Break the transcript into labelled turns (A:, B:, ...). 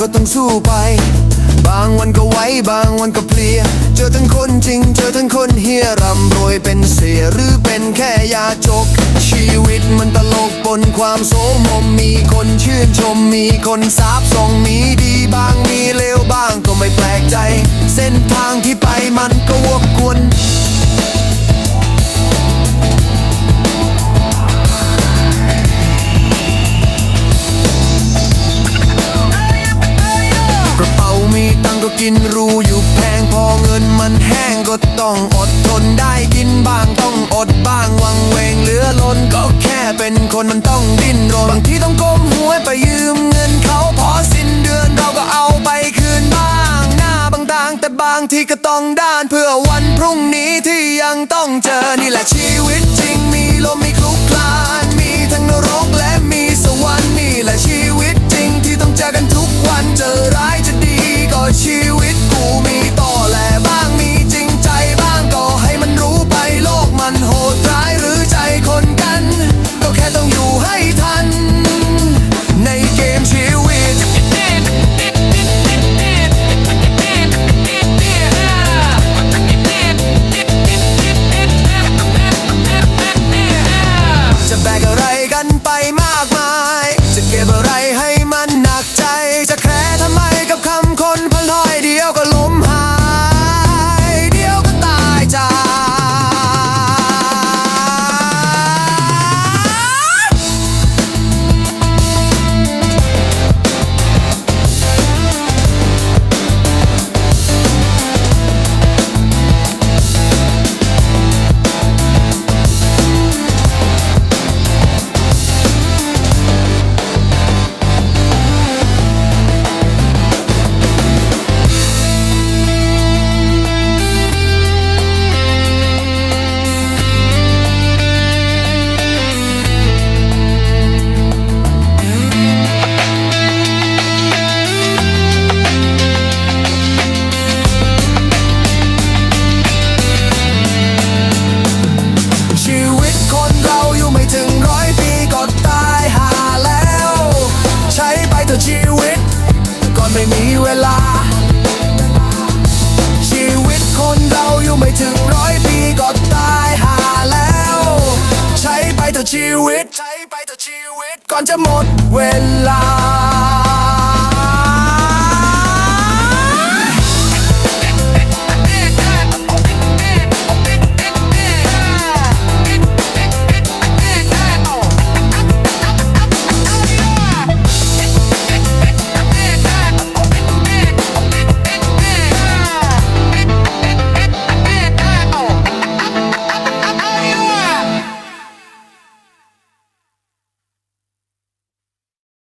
A: ก็ต้องสู้ไป บางวันก็ไหวบางวันก็เพลีย เจอทั้งคนจริง เจอทั้งคนเฮียร่ำรวยเป็นเสียหรือเป็นแค่ยาจก ชีวิตมันตลกปนความโสมมมีคนชื่นชมมีคนสาบส่งมีดีบ้างมีเลวบ้างก็ไม่แปลกใจ เส้นทางที่ไปมันก็วกวน เงินมันแห้งก็ต้องอดทนได้กินบ้างต้องอดบ้างวังเวงเหลือล้นก็แค่เป็นคนมันต้องดิ้นรนบางทีต้องก้มหัวไปยืมเงินเขาพอสิ้นเดือนเราก็เอาไปคืนบ้างหน้าบางต่างแต่บางทีก็ต้องด้านเพื่อวันพรุ่งนี้ที่ยังต้องเจอนี่แหละชีวิตจริงมีลมมีคลุกคลานมีทั้งนรกและมีสวรรค์นี่แหละชีวิตจริงที่ต้องเจอกันทุกวันเจอร้ายจะดีก็ชีวิต วิต ใช้ไปเถอะชีวิต ก่อนจะหมดเวลา